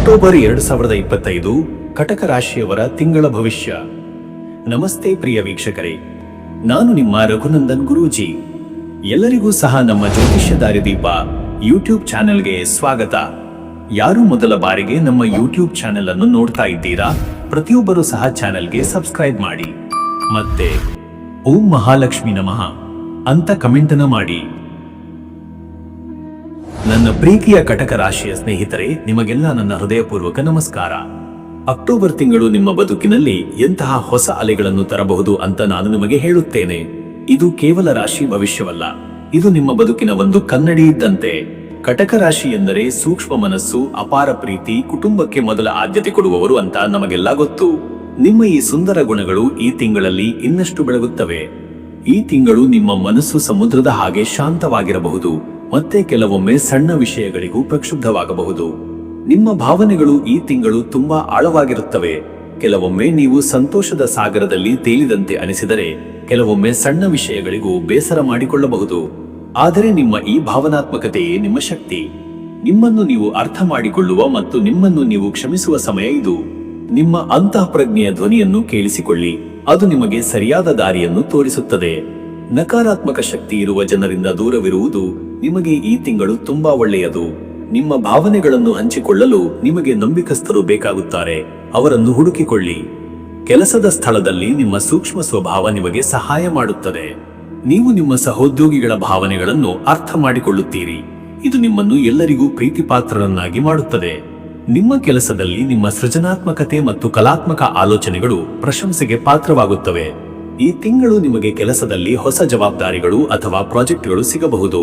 October ಎರಡು ಸಾವಿರದ ಇಪ್ಪತ್ತೈದು ಕಟಕ ರಾಶಿಯವರ ತಿಂಗಳ ಭವಿಷ್ಯ. ನಮಸ್ತೆ ಪ್ರಿಯ ವೀಕ್ಷಕರೇ, ನಾನು ನಿಮ್ಮ ರಘುನಂದನ್ ಗುರೂಜಿ. ಎಲ್ಲರಿಗೂ ಸಹ ನಮ್ಮ ಜ್ಯೋತಿಷ್ಯ ದಾರಿದೀಪ ಯೂಟ್ಯೂಬ್ ಚಾನೆಲ್ಗೆ ಸ್ವಾಗತ. ಯಾರು ಮೊದಲ ಬಾರಿಗೆ ನಮ್ಮ ಯೂಟ್ಯೂಬ್ ಚಾನೆಲ್ ಅನ್ನು ನೋಡ್ತಾ ಇದ್ದೀರಾ, ಪ್ರತಿಯೊಬ್ಬರು ಸಹ ಚಾನೆಲ್ಗೆ ಸಬ್ಸ್ಕ್ರೈಬ್ ಮಾಡಿ. ಮತ್ತೆ, ಓಂ ಮಹಾಲಕ್ಷ್ಮಿ ನಮಃ ಅಂತ ಕಮೆಂಟ್ ಮಾಡಿ. ನನ್ನ ಪ್ರೀತಿಯ ಕಟಕ ರಾಶಿಯ ಸ್ನೇಹಿತರೆ, ನಿಮಗೆಲ್ಲ ನನ್ನ ಹೃದಯಪೂರ್ವಕ ನಮಸ್ಕಾರ. ಅಕ್ಟೋಬರ್ ತಿಂಗಳು ನಿಮ್ಮ ಬದುಕಿನಲ್ಲಿ ಎಂತಹ ಹೊಸ ಅಲೆಗಳನ್ನು ತರಬಹುದು ಅಂತ ನಾನು ನಿಮಗೆ ಹೇಳುತ್ತೇನೆ. ಇದು ಕೇವಲ ರಾಶಿ ಭವಿಷ್ಯವಲ್ಲ. ಇದು ನಿಮ್ಮ ಬದುಕಿನ ಒಂದು ಕನ್ನಡಿ ಇದ್ದಂತೆ. ಕಟಕ ರಾಶಿ ಎಂದರೆ ಸೂಕ್ಷ್ಮ ಮನಸ್ಸು, ಅಪಾರ ಪ್ರೀತಿ, ಕುಟುಂಬಕ್ಕೆ ಮೊದಲ ಆದ್ಯತೆ ಕೊಡುವವರು ಅಂತ ನಮಗೆಲ್ಲ ಗೊತ್ತು. ನಿಮ್ಮ ಈ ಸುಂದರ ಗುಣಗಳು ಈ ತಿಂಗಳಲ್ಲಿ ಇನ್ನಷ್ಟು ಬೆಳಗುತ್ತವೆ. ಈ ತಿಂಗಳು ನಿಮ್ಮ ಮನಸ್ಸು ಸಮುದ್ರದ ಹಾಗೆ ಶಾಂತವಾಗಿರಬಹುದು. ಮತ್ತೆ ಕೆಲವೊಮ್ಮೆ ಸಣ್ಣ ವಿಷಯಗಳಿಗೂ ಪ್ರಕ್ಷುಬ್ಧವಾಗಬಹುದು. ನಿಮ್ಮ ಭಾವನೆಗಳು ಈ ತಿಂಗಳು ತುಂಬಾ ಆಳವಾಗಿರುತ್ತವೆ. ಕೆಲವೊಮ್ಮೆ ನೀವು ಸಂತೋಷದ ಸಾಗರದಲ್ಲಿ ತೇಲಿದಂತೆ ಅನಿಸಿದರೆ, ಕೆಲವೊಮ್ಮೆ ಸಣ್ಣ ವಿಷಯಗಳಿಗೂ ಬೇಸರ ಮಾಡಿಕೊಳ್ಳಬಹುದು. ಆದರೆ ನಿಮ್ಮ ಈ ಭಾವನಾತ್ಮಕತೆಯೇ ನಿಮ್ಮ ಶಕ್ತಿ. ನಿಮ್ಮನ್ನು ನೀವು ಅರ್ಥ ಮಾಡಿಕೊಳ್ಳುವ ಮತ್ತು ನಿಮ್ಮನ್ನು ನೀವು ಕ್ಷಮಿಸುವ ಸಮಯ ಇದು. ನಿಮ್ಮ ಅಂತಃಪ್ರಜ್ಞೆಯ ಧ್ವನಿಯನ್ನು ಕೇಳಿಸಿಕೊಳ್ಳಿ. ಅದು ನಿಮಗೆ ಸರಿಯಾದ ದಾರಿಯನ್ನು ತೋರಿಸುತ್ತದೆ. ನಕಾರಾತ್ಮಕ ಶಕ್ತಿ ಇರುವ ಜನರಿಂದ ದೂರವಿರುವುದು ನಿಮಗೆ ಈ ತಿಂಗಳು ತುಂಬಾ ಒಳ್ಳೆಯದು. ನಿಮ್ಮ ಭಾವನೆಗಳನ್ನು ಹಂಚಿಕೊಳ್ಳಲು ನಿಮಗೆ ನಂಬಿಕಸ್ಥರು ಬೇಕಾಗುತ್ತಾರೆ. ಅವರನ್ನು ಹುಡುಕಿಕೊಳ್ಳಿ. ಕೆಲಸದ ಸ್ಥಳದಲ್ಲಿ ನಿಮ್ಮ ಸೂಕ್ಷ್ಮ ಸ್ವಭಾವ ನಿಮಗೆ ಸಹಾಯ ಮಾಡುತ್ತದೆ. ನೀವು ನಿಮ್ಮ ಸಹೋದ್ಯೋಗಿಗಳ ಭಾವನೆಗಳನ್ನು ಅರ್ಥ ಮಾಡಿಕೊಳ್ಳುತ್ತೀರಿ. ಇದು ನಿಮ್ಮನ್ನು ಎಲ್ಲರಿಗೂ ಪ್ರೀತಿಪಾತ್ರರನ್ನಾಗಿ ಮಾಡುತ್ತದೆ. ನಿಮ್ಮ ಕೆಲಸದಲ್ಲಿ ನಿಮ್ಮ ಸೃಜನಾತ್ಮಕತೆ ಮತ್ತು ಕಲಾತ್ಮಕ ಆಲೋಚನೆಗಳು ಪ್ರಶಂಸೆಗೆ ಪಾತ್ರವಾಗುತ್ತವೆ. ಈ ತಿಂಗಳು ನಿಮಗೆ ಕೆಲಸದಲ್ಲಿ ಹೊಸ ಜವಾಬ್ದಾರಿಗಳು ಅಥವಾ ಪ್ರಾಜೆಕ್ಟ್ಗಳು ಸಿಗಬಹುದು.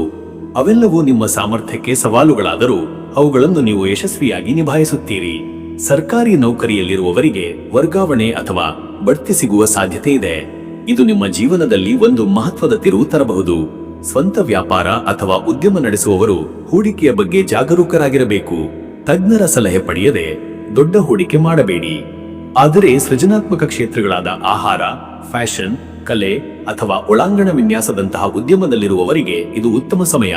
ಅವೆಲ್ಲವೂ ನಿಮ್ಮ ಸಾಮರ್ಥ್ಯಕ್ಕೆ ಸವಾಲುಗಳಾದರೂ ಅವುಗಳನ್ನು ನೀವು ಯಶಸ್ವಿಯಾಗಿ ನಿಭಾಯಿಸುತ್ತೀರಿ. ಸರ್ಕಾರಿ ನೌಕರಿಯಲ್ಲಿರುವವರಿಗೆ ವರ್ಗಾವಣೆ ಅಥವಾ ಬಡ್ತಿ ಸಿಗುವ ಸಾಧ್ಯತೆ ಇದೆ. ಇದು ನಿಮ್ಮ ಜೀವನದಲ್ಲಿ ಒಂದು ಮಹತ್ವದ ತಿರುವು ತರಬಹುದು. ಸ್ವಂತ ವ್ಯಾಪಾರ ಅಥವಾ ಉದ್ಯಮ ನಡೆಸುವವರು ಹೂಡಿಕೆಯ ಬಗ್ಗೆ ಜಾಗರೂಕರಾಗಿರಬೇಕು. ತಜ್ಞರ ಸಲಹೆ ಪಡೆಯದೆ ದೊಡ್ಡ ಹೂಡಿಕೆ ಮಾಡಬೇಡಿ. ಆದರೆ ಸೃಜನಾತ್ಮಕ ಕ್ಷೇತ್ರಗಳಾದ ಆಹಾರ ಫ್ಯಾಷನ್, ಕಲೆ ಅಥವಾ ಒಳಾಂಗಣ ವಿನ್ಯಾಸದಂತಹ ಉದ್ಯಮದಲ್ಲಿರುವವರಿಗೆ ಇದು ಉತ್ತಮ ಸಮಯ.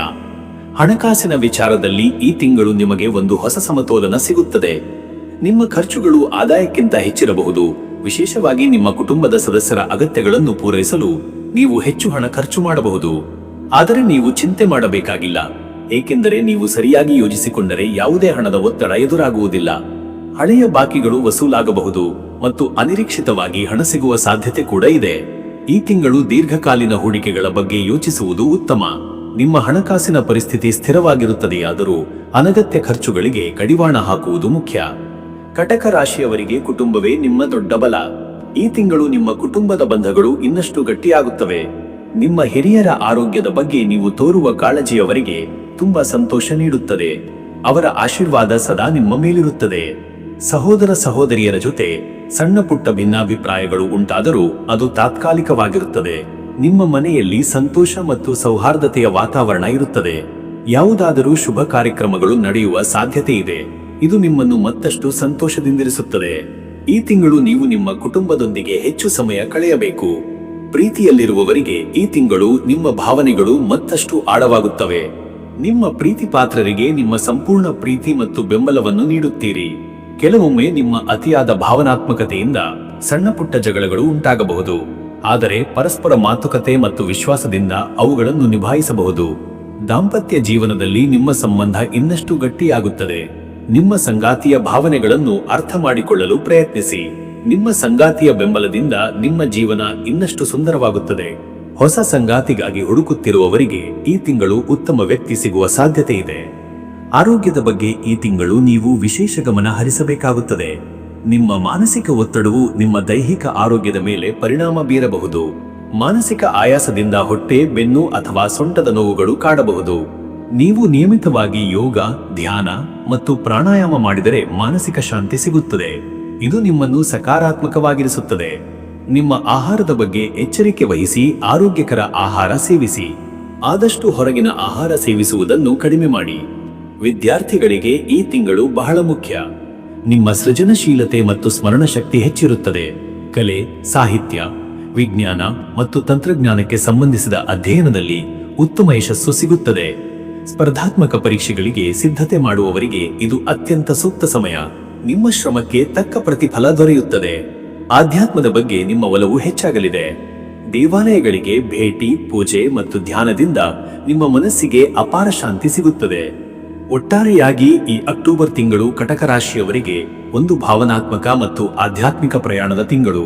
ಹಣಕಾಸಿನ ವಿಚಾರದಲ್ಲಿ ಈ ತಿಂಗಳು ನಿಮಗೆ ಒಂದು ಹೊಸ ಸಮತೋಲನ ಸಿಗುತ್ತದೆ. ನಿಮ್ಮ ಖರ್ಚುಗಳು ಆದಾಯಕ್ಕಿಂತ ಹೆಚ್ಚಿರಬಹುದು. ವಿಶೇಷವಾಗಿ ನಿಮ್ಮ ಕುಟುಂಬದ ಸದಸ್ಯರ ಅಗತ್ಯಗಳನ್ನು ಪೂರೈಸಲು ನೀವು ಹೆಚ್ಚು ಹಣ ಖರ್ಚು ಮಾಡಬಹುದು. ಆದರೆ ನೀವು ಚಿಂತೆ ಮಾಡಬೇಕಾಗಿಲ್ಲ. ಏಕೆಂದರೆ ನೀವು ಸರಿಯಾಗಿ ಯೋಜಿಸಿಕೊಂಡರೆ ಯಾವುದೇ ಹಣದ ಒತ್ತಡ ಎದುರಾಗುವುದಿಲ್ಲ. ಹಳೆಯ ಬಾಕಿಗಳು ವಸೂಲಾಗಬಹುದು. ಮತ್ತು ಅನಿರೀಕ್ಷಿತವಾಗಿ ಹಣ ಸಿಗುವ ಸಾಧ್ಯತೆ ಕೂಡ ಇದೆ. ಈ ತಿಂಗಳು ದೀರ್ಘಕಾಲೀನ ಹೂಡಿಕೆಗಳ ಬಗ್ಗೆ ಯೋಚಿಸುವುದು ಉತ್ತಮ. ನಿಮ್ಮ ಹಣಕಾಸಿನ ಪರಿಸ್ಥಿತಿ ಸ್ಥಿರವಾಗಿರುತ್ತದೆಯಾದರೂ ಅನಗತ್ಯ ಖರ್ಚುಗಳಿಗೆ ಕಡಿವಾಣ ಹಾಕುವುದು ಮುಖ್ಯ. ಕಟಕ ರಾಶಿಯವರಿಗೆ ಕುಟುಂಬವೇ ನಿಮ್ಮ ದೊಡ್ಡ ಬಲ. ಈ ತಿಂಗಳು ನಿಮ್ಮ ಕುಟುಂಬದ ಬಂಧಗಳು ಇನ್ನಷ್ಟು ಗಟ್ಟಿಯಾಗುತ್ತವೆ. ನಿಮ್ಮ ಹಿರಿಯರ ಆರೋಗ್ಯದ ಬಗ್ಗೆ ನೀವು ತೋರುವ ಕಾಳಜಿಯವರಿಗೆ ತುಂಬಾ ಸಂತೋಷ ನೀಡುತ್ತದೆ. ಅವರ ಆಶೀರ್ವಾದ ಸದಾ ನಿಮ್ಮ ಮೇಲಿರುತ್ತದೆ. ಸಹೋದರ ಸಹೋದರಿಯರ ಜೊತೆ ಸಣ್ಣ ಪುಟ್ಟ ಭಿನ್ನಾಭಿಪ್ರಾಯಗಳು ಉಂಟಾದರೂ ಅದು ತಾತ್ಕಾಲಿಕವಾಗಿರುತ್ತದೆ. ನಿಮ್ಮ ಮನೆಯಲ್ಲಿ ಸಂತೋಷ ಮತ್ತು ಸೌಹಾರ್ದತೆಯ ವಾತಾವರಣ ಇರುತ್ತದೆ. ಯಾವುದಾದರೂ ಶುಭ ಕಾರ್ಯಕ್ರಮಗಳು ನಡೆಯುವ ಸಾಧ್ಯತೆ ಇದೆ. ಇದು ನಿಮ್ಮನ್ನು ಮತ್ತಷ್ಟು ಸಂತೋಷದಿಂದಿರಿಸುತ್ತದೆ. ಈ ತಿಂಗಳು ನೀವು ನಿಮ್ಮ ಕುಟುಂಬದೊಂದಿಗೆ ಹೆಚ್ಚು ಸಮಯ ಕಳೆಯಬೇಕು. ಪ್ರೀತಿಯಲ್ಲಿರುವವರಿಗೆ ಈ ತಿಂಗಳು ನಿಮ್ಮ ಭಾವನೆಗಳು ಮತ್ತಷ್ಟು ಆಳವಾಗುತ್ತವೆ. ನಿಮ್ಮ ಪ್ರೀತಿ ಪಾತ್ರರಿಗೆ ನಿಮ್ಮ ಸಂಪೂರ್ಣ ಪ್ರೀತಿ ಮತ್ತು ಬೆಂಬಲವನ್ನು ನೀಡುತ್ತೀರಿ. ಕೆಲವೊಮ್ಮೆ ನಿಮ್ಮ ಅತಿಯಾದ ಭಾವನಾತ್ಮಕತೆಯಿಂದ ಸಣ್ಣ ಪುಟ್ಟ ಜಗಳಗಳು ಉಂಟಾಗಬಹುದು. ಆದರೆ ಪರಸ್ಪರ ಮಾತುಕತೆ ಮತ್ತು ವಿಶ್ವಾಸದಿಂದ ಅವುಗಳನ್ನು ನಿಭಾಯಿಸಬಹುದು. ದಾಂಪತ್ಯ ಜೀವನದಲ್ಲಿ ನಿಮ್ಮ ಸಂಬಂಧ ಇನ್ನಷ್ಟು ಗಟ್ಟಿಯಾಗುತ್ತದೆ. ನಿಮ್ಮ ಸಂಗಾತಿಯ ಭಾವನೆಗಳನ್ನು ಅರ್ಥ ಮಾಡಿಕೊಳ್ಳಲು ಪ್ರಯತ್ನಿಸಿ. ನಿಮ್ಮ ಸಂಗಾತಿಯ ಬೆಂಬಲದಿಂದ ನಿಮ್ಮ ಜೀವನ ಇನ್ನಷ್ಟು ಸುಂದರವಾಗುತ್ತದೆ. ಹೊಸ ಸಂಗಾತಿಗಾಗಿ ಹುಡುಕುತ್ತಿರುವವರಿಗೆ ಈ ತಿಂಗಳು ಉತ್ತಮ ವ್ಯಕ್ತಿ ಸಿಗುವ ಸಾಧ್ಯತೆ ಇದೆ. ಆರೋಗ್ಯದ ಬಗ್ಗೆ ಈ ತಿಂಗಳು ನೀವು ವಿಶೇಷ ಗಮನ ಹರಿಸಬೇಕಾಗುತ್ತದೆ. ನಿಮ್ಮ ಮಾನಸಿಕ ಒತ್ತಡವು ನಿಮ್ಮ ದೈಹಿಕ ಆರೋಗ್ಯದ ಮೇಲೆ ಪರಿಣಾಮ ಬೀರಬಹುದು. ಮಾನಸಿಕ ಆಯಾಸದಿಂದ ಹೊಟ್ಟೆ, ಬೆನ್ನು ಅಥವಾ ಸೊಂಟದ ನೋವುಗಳು ಕಾಡಬಹುದು. ನೀವು ನಿಯಮಿತವಾಗಿ ಯೋಗ, ಧ್ಯಾನ ಮತ್ತು ಪ್ರಾಣಾಯಾಮ ಮಾಡಿದರೆ ಮಾನಸಿಕ ಶಾಂತಿ ಸಿಗುತ್ತದೆ. ಇದು ನಿಮ್ಮನ್ನು ಸಕಾರಾತ್ಮಕವಾಗಿರಿಸುತ್ತದೆ. ನಿಮ್ಮ ಆಹಾರದ ಬಗ್ಗೆ ಎಚ್ಚರಿಕೆ ವಹಿಸಿ, ಆರೋಗ್ಯಕರ ಆಹಾರ ಸೇವಿಸಿ. ಆದಷ್ಟು ಹೊರಗಿನ ಆಹಾರ ಸೇವಿಸುವುದನ್ನು ಕಡಿಮೆ ಮಾಡಿ. ವಿದ್ಯಾರ್ಥಿಗಳಿಗೆ ಈ ತಿಂಗಳು ಬಹಳ ಮುಖ್ಯ. ನಿಮ್ಮ ಸೃಜನಶೀಲತೆ ಮತ್ತು ಸ್ಮರಣ ಶಕ್ತಿ ಹೆಚ್ಚಿರುತ್ತದೆ. ಕಲೆ, ಸಾಹಿತ್ಯ, ವಿಜ್ಞಾನ ಮತ್ತು ತಂತ್ರಜ್ಞಾನಕ್ಕೆ ಸಂಬಂಧಿಸಿದ ಅಧ್ಯಯನದಲ್ಲಿ ಉತ್ತಮ ಯಶಸ್ಸು ಸಿಗುತ್ತದೆ. ಸ್ಪರ್ಧಾತ್ಮಕ ಪರೀಕ್ಷೆಗಳಿಗೆ ಸಿದ್ಧತೆ ಮಾಡುವವರಿಗೆ ಇದು ಅತ್ಯಂತ ಸೂಕ್ತ ಸಮಯ. ನಿಮ್ಮ ಶ್ರಮಕ್ಕೆ ತಕ್ಕ ಪ್ರತಿಫಲ ದೊರೆಯುತ್ತದೆ. ಆಧ್ಯಾತ್ಮದ ಬಗ್ಗೆ ನಿಮ್ಮ ಒಲವು ಹೆಚ್ಚಾಗಲಿದೆ. ದೇವಾಲಯಗಳಿಗೆ ಭೇಟಿ, ಪೂಜೆ ಮತ್ತು ಧ್ಯಾನದಿಂದ ನಿಮ್ಮ ಮನಸ್ಸಿಗೆ ಅಪಾರ ಶಾಂತಿ ಸಿಗುತ್ತದೆ. ಒಟ್ಟಾರೆಯಾಗಿ ಈ ಅಕ್ಟೋಬರ್ ತಿಂಗಳು ಕಟಕ ರಾಶಿಯವರಿಗೆ ಒಂದು ಭಾವನಾತ್ಮಕ ಮತ್ತು ಆಧ್ಯಾತ್ಮಿಕ ಪ್ರಯಾಣದ ತಿಂಗಳು.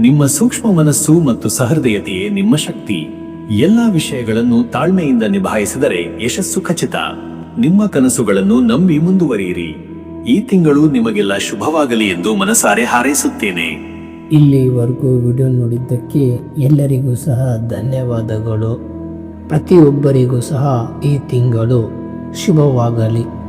ನಿಮ್ಮ ಸೂಕ್ಷ್ಮ ಮನಸ್ಸು ಮತ್ತು ಸಹೃದಯತೆಯೇ ನಿಮ್ಮ ಶಕ್ತಿ. ಎಲ್ಲಾ ವಿಷಯಗಳನ್ನು ತಾಳ್ಮೆಯಿಂದ ನಿಭಾಯಿಸಿದರೆ ಯಶಸ್ಸು ಖಚಿತ. ನಿಮ್ಮ ಕನಸುಗಳನ್ನು ನಂಬಿ ಮುಂದುವರಿಯಿರಿ. ಈ ತಿಂಗಳು ನಿಮಗೆಲ್ಲ ಶುಭವಾಗಲಿ ಎಂದು ಮನಸಾರೆ ಹಾರೈಸುತ್ತೇನೆ. ಇಲ್ಲಿವರೆಗೂ ವಿಡಿಯೋ ನೋಡಿದ್ದಕ್ಕೆ ಎಲ್ಲರಿಗೂ ಸಹ ಧನ್ಯವಾದಗಳು. ಪ್ರತಿಯೊಬ್ಬರಿಗೂ ಸಹ ಈ ತಿಂಗಳು ಶುಭವಾಗಲಿ.